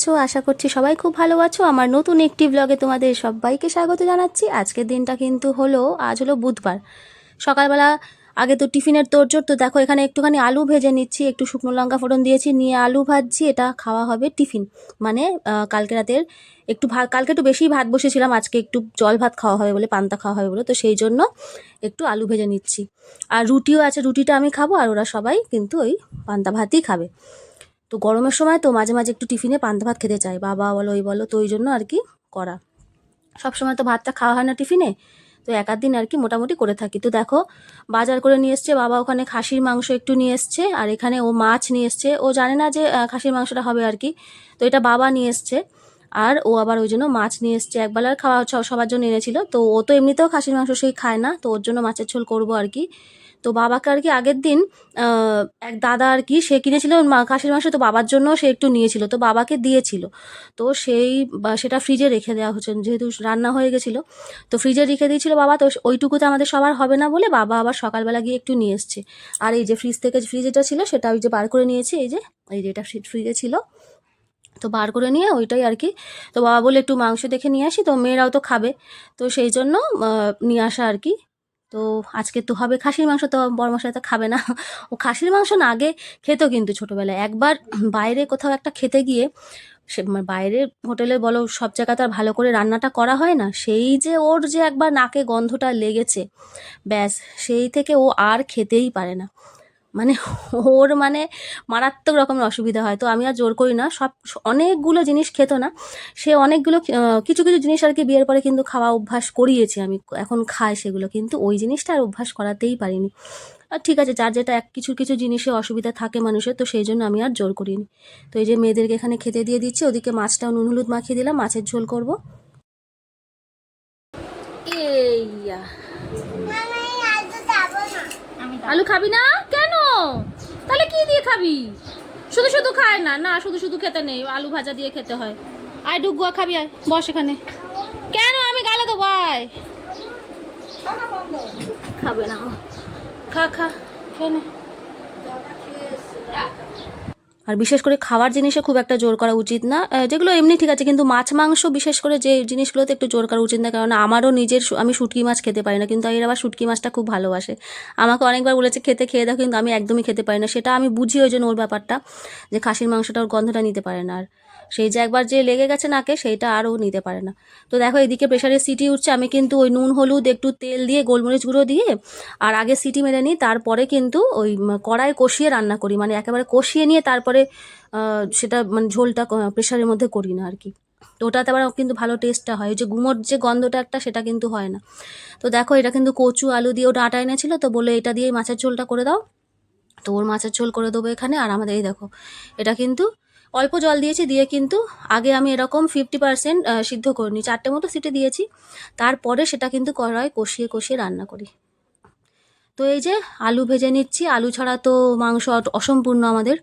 আছো? আশা করছি সবাই খুব ভালো আছো। আমার নতুন একটি ব্লগে তোমাদের সবাইকে স্বাগত জানাচ্ছি। আজকের দিনটা কিন্তু হলো, আজ হলো বুধবার। সকালবেলা আগে তো টিফিনের তোরজোর তো দেখো এখানে একটুখানি আলু ভেজে নিচ্ছি, একটু শুকনো লঙ্কা ফোড়ন দিয়েছি, নিয়ে আলু ভাজছি, এটা খাওয়া হবে টিফিন। মানে কালকে রাতের একটু ভাত কালকে একটু বেশি ভাত বসেছিলাম, আজকে একটু জল ভাত খাওয়া হবে বলে, পান্তা খাওয়া হবে বলে, তো সেই জন্য একটু আলু ভেজে নিচ্ছি। আর রুটিও আছে, রুটিটা আমি খাব, আর ওরা সবাই কিন্তু ওই পান্তা ভাতই খাবে। তো গরমের সময় তো মাঝে মাঝে একটু টিফিনে পান্তা ভাত খেতে চাই। বাবা বলো ওই বলো, তো ওই জন্য আর কি করা। সব সময় তো ভাতটা খাওয়া হয় না টিফিনে, তো এক দিন আর কি মোটামুটি করে থাকি। তো দেখো, বাজার করে নিয়ে এসছে, বাবা ওখানে খাসির মাংস একটু নিয়ে এসছে, আর এখানে ও মাছ নিয়ে এসছে। ও জানে না যে খাসির মাংসটা হবে আর কি। তো এটা বাবা নিয়ে এসছে, আর ও আবার ওই জন্য মাছ নিয়ে এসছে। একবেলার খাওয়া সবার জন্য এনেছিল। তো ও তো এমনিতেও খাসির মাংস সেই খায় না, তো ওর জন্য মাছের ঝোল করব আর কি। তো বাবাকে আর কি আগের দিন এক দাদা আর কি সে কিনেছিল খাসির মাংস তো বাবার জন্য সে একটু নিয়েছিল, তো বাবাকে দিয়েছিল। তো সেই সেটা ফ্রিজে রেখে দেওয়া হচ্ছে, যেহেতু রান্না হয়ে গেছিল। তো ফ্রিজে রেখে দিয়েছিল বাবা, তো ওইটুকুতে আমাদের সবার হবে না বলে বাবা আবার সকালবেলা গিয়ে একটু নিয়ে এসছে। আর এই যে ফ্রিজ থেকে ফ্রিজ যেটা ছিল, সেটা ওই যে বার করে নিয়েছি, এই যে এই যে এটা ফ্রিজে ছিল। তো বার করে নিয়ে ওইটাই আর কি, তো বাবা বলে একটু মাংস দেখে নিয়ে আসি, তো মেয়েরাও তো খাবে। তো সেই জন্য নিয়ে আসা আর কি। তো আজকে তো হবে খাসির মাংস, তো বড় মশলা তো খাবে না। ও খাসির মাংস না, আগে খেতো কিন্তু ছোটোবেলায়। একবার বাইরে কোথাও একটা খেতে গিয়ে সে মানে বাইরের হোটেলে বলো, সব জায়গাতে আর ভালো করে রান্নাটা করা হয় না। সেই যে ওর যে একবার নাকে গন্ধটা লেগেছে, ব্যাস সেই থেকে ও আর খেতেই পারে না। মানে ওর মানে মারাত্মক রকমের অসুবিধা হয়। তো আমি আর জোর করি না। সব, অনেকগুলো জিনিস খেত না। সে অনেকগুলো কিছু কিছু জিনিস আর কি বিয়ের পরে কিন্তু খাওয়া অভ্যাস করিয়েছি আমি। এখন খাই সেগুলো। কিন্তু ওই জিনিসটা আর অভ্যাস করাতেই পারিনি। আর ঠিক আছে, যার যেটা এক, কিছু কিছু জিনিসে অসুবিধা থাকে মানুষের, তো সেই জন্য আমি আর জোর করিনি। তো এই যে মেয়েদেরকে এখানে খেতে দিয়ে দিচ্ছি, ওদিকে মাছটাও নুন, হলুদ মাখিয়ে দিলাম, মাছের ঝোল করব। এইয়া। আলু খাবি না? কেন? তাহলে কি দিয়ে খাবি? শুধু শুধু খায় না। না, শুধু শুধু খেতে নেই। আলু ভাজা দিয়ে খেতে হয়। আয় ডুগুয়া খাবি, আয়। বস এখানে। কেন? আমি গালে দেবো, আয়। খাবে না। খা খা। কেন। আর বিশেষ করে খাওয়ার জিনিসে খুব একটা জোর করা উচিত না। যেগুলো এমনি ঠিক আছে, কিন্তু মাছ, মাংস বিশেষ করে যে জিনিসগুলোতে একটু জোর করা উচিত না, কারণ আমারও নিজের আমি শুটকি মাছ খেতে পারি না, কিন্তু এর আবার শুটকি মাছটা খুব ভালোবাসে। আমাকে অনেকবার বলেছে, খেতে খেয়ে দাও, কিন্তু আমি একদমই খেতে পারি না। সেটা আমি বুঝি ওই জন্য ওর ব্যাপারটা, যে খাসির মাংসটা ওর গন্ধটা নিতে পারে না। আর সেই যে একবার যে লেগে গেছে নাকে সেইটা আরও নিতে পারে না। তো দেখো, এদিকে প্রেশারের সিটি উঠছে, আমি কিন্তু ওই নুন, হলুদ, একটু তেল দিয়ে গোলমরিচ গুঁড়ো দিয়ে, আর আগে সিটি মেরে নিই, তারপরে কিন্তু ওই কড়াই কষিয়ে রান্না করি। মানে একেবারে কষিয়ে নিয়ে তারপরে আহ, সেটা মানে ঝোলটা প্রেশারের মধ্যে করি না আর কি তো ওটাতে আবার কিন্তু ভালো টেস্টটা হয়। যে গুমোর যে গন্ধটা একটা সেটা কিন্তু হয় না। তো দেখো এটা কিন্তু কচু আলু দিয়ে ওটা আটা এনেছিল তো বলে এটা দিয়ে মাছের ঝোলটা করে দাও। তো ওর মাছের ঝোল করে দেবো এখানে। আর আমাদের এই দেখো এটা কিন্তু অল্প জল দিয়েছি দিয়ে কিন্তু আগে আমি এরকম ফিফটি পার্সেন্ট সিদ্ধ করে নিই। চারটে মতো সিটি দিয়েছি। তারপরে সেটা কিন্তু কড়াই কষিয়ে কষিয়ে রান্না করি। তো এই যে আলু ভেজে নিচ্ছি। আলু ছাড়া তো মাংস অসম্পূর্ণ আমাদের।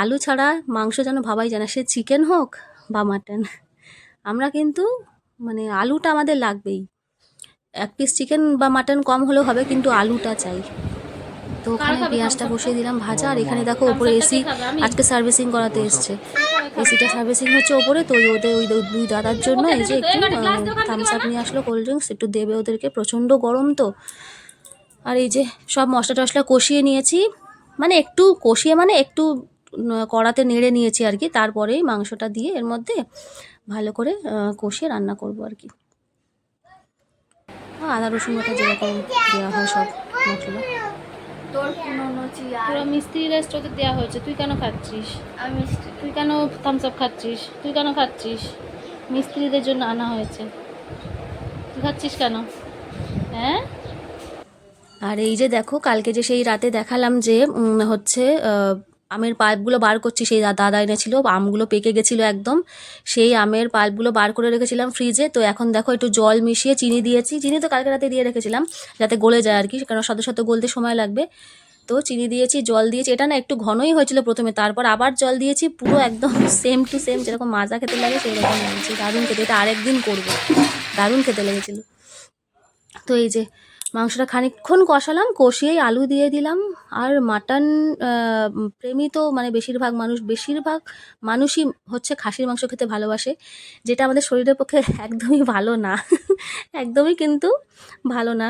আলু ছাড়া মাংস যেন ভাবাই যায় না। সে চিকেন হোক বা মাটন আমরা কিন্তু মানে আলুটা আমাদের লাগবেই। এক পিস চিকেন বা মাটন কম হলেও হবে কিন্তু আলুটা চাই। তো ওখানে পেঁয়াজটা বসিয়ে দিলাম ভাজা আর এখানে দেখো ওপরে এসি। আজকে সার্ভিসিং করাতে এসছে। এসিটা সার্ভিসিং হচ্ছে ওপরে তো ওই ওদের ওই দুই দাদার জন্য এই যে একটু থামস আপ নিয়ে আসলো কোল্ড ড্রিঙ্কস একটু দেবে ওদেরকে প্রচণ্ড গরম তো। আর এই যে সব মশলা টশলা কষিয়ে নিয়েছি। মানে একটু কষিয়ে মানে একটু কড়াতে নেড়ে নিয়েছি আর কি। তারপরেই মাংসটা দিয়ে এর মধ্যে ভালো করে কষিয়ে রান্না করব আর কি। আদা রসুন বাটা যেরকম দেওয়া হয় সব মশলা। তোর পুরনো চিয়ার পুরো মিস্ত্রি রেস্টুরেন্টে দেওয়া হয়েছে। তুই কেন খাচ্ছিস? আমি তুই কেন থামস আপ খাচ্ছিস? তুই কেন খাচ্ছিস? মিস্ত্রিদের জন্য আনা হয়েছে। তুই খাচ্ছিস কেন? হ্যাঁ? আর এই যে দেখো, কালকে যে সেই রাতে দেখালাম যে হচ্ছে আমের পাল্পগুলো বার করছি, সেই দাদা এনেছিল, আমগুলো পেকে গেছিল একদম। সেই আমের পাল্পগুলো বার করে রেখেছিলাম ফ্রিজে। তো এখন দেখো, একটু জল মিশিয়ে চিনি দিয়েছি। চিনি তো কালকে রাতে দিয়ে রেখেছিলাম, যাতে গলে যায় আর কি, কারণ শত শত গলতে সময় লাগবে। তো চিনি দিয়েছি, জল দিয়েছি। এটা না একটু ঘনই হয়েছিল প্রথমে, তারপর আবার জল দিয়েছি, পুরো একদম সেম টু সেম যেরকম মাজা খেতে লাগে সেই রকম লাগছে দারুণ খেতে, এটা আরেকদিন করব। দারুণ খেতে লেগেছিলো। তো এই যে মাংসটা খানিকক্ষণ কষালাম কষিয়েই আলু দিয়ে দিলাম। আর মাটন প্রেমী তো মানে বেশিরভাগ মানুষ, বেশিরভাগ মানুষই হচ্ছে খাসির মাংস খেতে ভালোবাসে, যেটা আমাদের শরীরের পক্ষে একদমই ভালো না। একদমই কিন্তু ভালো না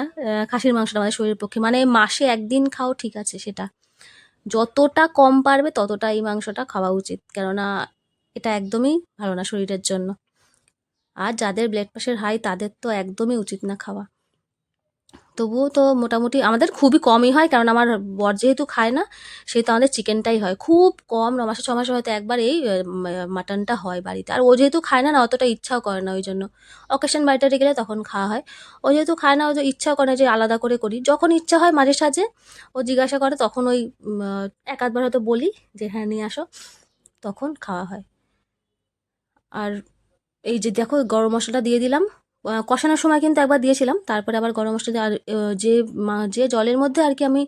খাসির মাংসটা আমাদের শরীরের পক্ষে। মানে মাসে একদিন খাও, ঠিক আছে সেটা। যতটা কম পারবে ততটা এই মাংসটা খাওয়া উচিত, কেননা এটা একদমই ভালো না শরীরের জন্য। আর যাদের ব্লাড প্রেশার হাই তাদের তো একদমই উচিত না খাওয়া। তবুও তো মোটামুটি আমাদের খুবই কমই হয়, কারণ আমার বর যেহেতু খায় না, সেহেতু আমাদের চিকেনটাই হয়। খুব কম, ন মাসে, ছ মাসে হয়তো একবার এই মাটনটা হয় বাড়িতে। আর ও যেহেতু খায় না না, অতটা ইচ্ছাও করে না ওই জন্য। অকেশন বাড়িটাতে গেলে তখন খাওয়া হয়। ও যেহেতু খায় না, ও যে ইচ্ছাও করে না যে আলাদা করে করি। যখন ইচ্ছা হয় মাঝে সাঝে ও জিজ্ঞাসা করে, তখন ওই এক আধবার হয়তো বলি যে হ্যাঁ নিয়ে আসো। তখন খাওয়া হয়। আর এই যে দেখো, গরম মশলাটা দিয়ে দিলাম। কষানোর সময় কিন্তু একবার দিয়েছিলাম। তারপরে আবার গরম মশলা দিয়ে আর যে যে জলের মধ্যে আর কি আমি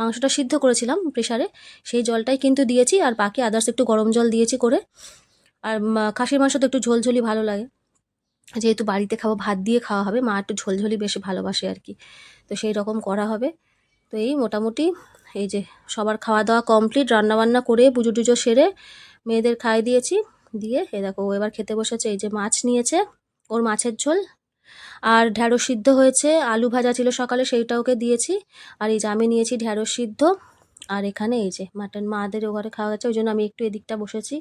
মাংসটা সিদ্ধ করেছিলাম প্রেশারে সেই জলটাই কিন্তু দিয়েছি আর বাকি আদার্স একটু গরম জল দিয়েছি করে। আর খাসির মাংস তো একটু ঝোলঝোলি ভালো লাগে। যেহেতু বাড়িতে খাব, ভাত দিয়ে খাওয়া হবে, মা একটু ঝোলঝোলি বেশি ভালোবাসে আর কি। তো সেই রকম করা হবে। তো এই মোটামুটি এই যে সবার খাওয়া দাওয়া কমপ্লিট রান্নাবান্না করে পুজো টুজো সেরে মেয়েদের খাই দিয়েছি। দিয়ে এ দেখো এবার খেতে বসেছে, এই যে মাছ নিয়েছে। ওর মাছের ঝোল। আর ঢ্যাঁড়স সিদ্ধ হয়েছে, আলু ভাজা ছিল সকালে সেইটা ওকে দিয়েছি। আর এই যে আমি নিয়েছি ঢ্যাঁড়স সিদ্ধ। আর এখানে এই যে মাটন মাদের ও ঘরে খাওয়া গেছে ওই জন্য আমি একটু এদিকটা বসেছি।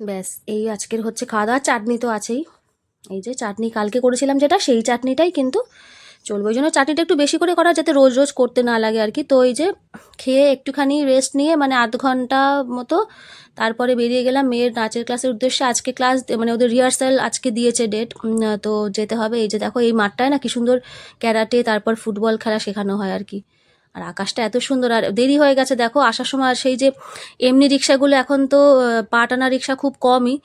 ব্যাস, এই আজকের হচ্ছে খাওয়া দাওয়া। চাটনি তো আছেই। এই যে চাটনি, কালকে করেছিলাম যেটা, সেই চাটনিটাই কিন্তু চলবে। ওই জন্য চাটনিটা একটু বেশি করে করা যাতে রোজ রোজ করতে না লাগে আর কি। তো এই যে খেয়ে একটুখানি রেস্ট নিয়ে মানে আধ ঘণ্টা মতো তারপরে বেরিয়ে গেলাম। মেয়ের নাচের ক্লাসের উদ্দেশ্যে আজকে ক্লাস মানে ওদের রিহার্সাল আজকে দিয়েছে ডেট তো যেতে হবে। এই যে দেখো এই মাঠটায় না কি সুন্দর ক্যারাটে তারপর ফুটবল খেলা শেখানো হয় আর কি। আর আকাশটা এত সুন্দর আর দেরি হয়ে গেছে। দেখো আসার সময় আর সেই যে এমনি রিক্সাগুলো এখন তো আহ, পা টানা রিক্সা খুব কমই।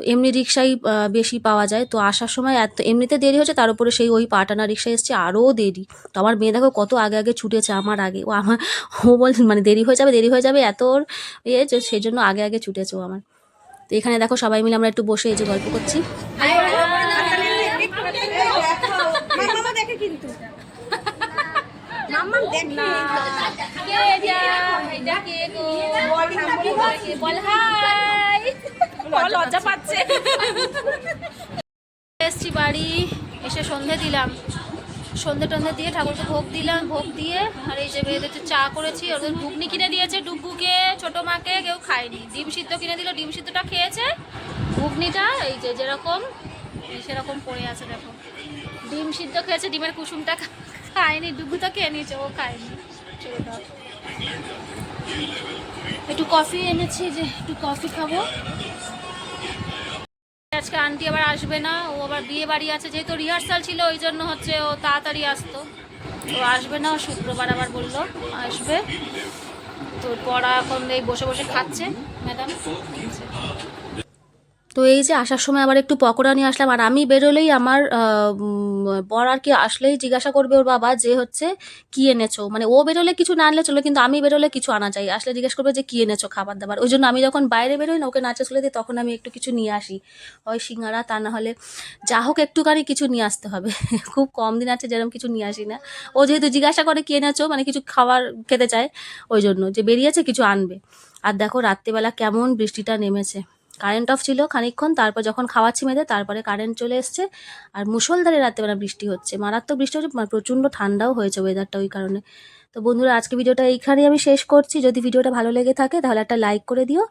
তো এমনি রিক্সাই বেশি পাওয়া যায় তো আসার সময় এত এমনিতে দেরি হচ্ছে তার উপরে সেই ওই পা টানা রিক্সা এসছে আরও দেরি তো আমার মেয়ে দেখো কত আগে আগে ছুটেছে আমার আগে ও আমার ও বল মানে দেরি হয়ে যাবে দেরি হয়ে যাবে এত ওর ইয়ে যে সেই জন্য আগে আগে ছুটেছে ও আমার তো এখানে দেখো সবাই মিলে আমরা একটু বসে এই যে গল্প করছি মামা দেখে কিন্তু দেখে লজ্জা পাচ্ছে। এসছি বাড়ি এসে সন্ধে দিলাম। সন্ধে টন্ধে দিয়ে ঠাকুরকে ভোগ দিলাম ভোগ দিয়ে আর এই যে মেয়েদের চা করেছি ওদের ঘুগনি কিনে দিয়েছে ডুব্বুকে ছোট মাকে কেউ খায়নি। ডিম সিদ্ধ কিনে দিল ডিম সিদ্ধটা খেয়েছে। ঘুগনিটা এই যে যেরকম এই সেরকম পড়ে আছে দেখো। ডিম সিদ্ধ খেয়েছে ডিমের কুসুমটা খায়নি ডুব্বু তো খেয়ে নিয়েছে ও খায়নি। ছোটটা একটু কফি এনেছি যে একটু কফি খাব। আজকে আন্টি আবার আসবে না, ও আবার বিয়ে বাড়ি আছে, যেহেতু রিহার্সাল ছিল, ওই জন্য হচ্ছে ও তাড়াতাড়ি আসতো। তো আসবে না, ও শুক্রবার আবার বলল, আসবে। তো পড়া এখন এই বসে বসে খাচ্ছে ম্যাডাম তো এই যে আসার সময় আবার একটু পকোড়া নিয়ে আসলাম, আর আমি বেরোলেই আমার বর আর কি আসলেই জিজ্ঞাসা করবে ওর বাবা যে হচ্ছে কি এনেছো? মানে ও বেরোলে কিছু না আনলে চলো, কিন্তু আমি বেরোলে কিছু আনা চাই আসলে জিজ্ঞাসা করবে যে কি এনেছো খাবার দাবার ওই জন্য আমি যখন বাইরে বেরোই না, ওকে নাচে চলে দিই, তখন আমি একটু কিছু নিয়ে আসি। হয় সিঙ্গারা, তা না হলে যা হোক একটুখানি কিছু নিয়ে আসতে হবে। খুব কম দিন আছে যেরকম কিছু নিয়ে আসি না। ও যেহেতু জিজ্ঞাসা করে কি এনেছো মানে কিছু খাবার খেতে চায়, ওই জন্য যে বেরিয়েছে কিছু আনবে। আর দেখো রাত্রিবেলা কেমন বৃষ্টিটা নেমেছে। কারেন্ট অফ ছিল খানিকক্ষণ, তারপর যখন খাওয়াচ্ছি মেয়েদের, তারপরে কারেন্ট চলে এসছে। আর মুষলধারে রাত্রেবেলা বৃষ্টি হচ্ছে। মারাত্মক বৃষ্টি হচ্ছে মানে প্রচণ্ড ঠান্ডাও হয়েছে ওয়েদারটা ওই কারণে। তো বন্ধুরা, আজকে ভিডিওটা এইখানেই আমি শেষ করছি। যদি ভিডিওটা ভালো লেগে থাকে, তাহলে একটা লাইক করে দিও।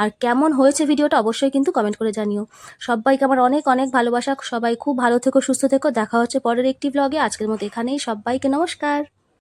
আর কেমন হয়েছে ভিডিওটা অবশ্যই কিন্তু কমেন্ট করে জানিও। সবাইকে আমার অনেক অনেক ভালোবাসা। সবাই খুব ভালো থেকো, সুস্থ থেকো। দেখা হচ্ছে পরের একটি ব্লগে আজকের মতো এখানেই। সবাইকে নমস্কার।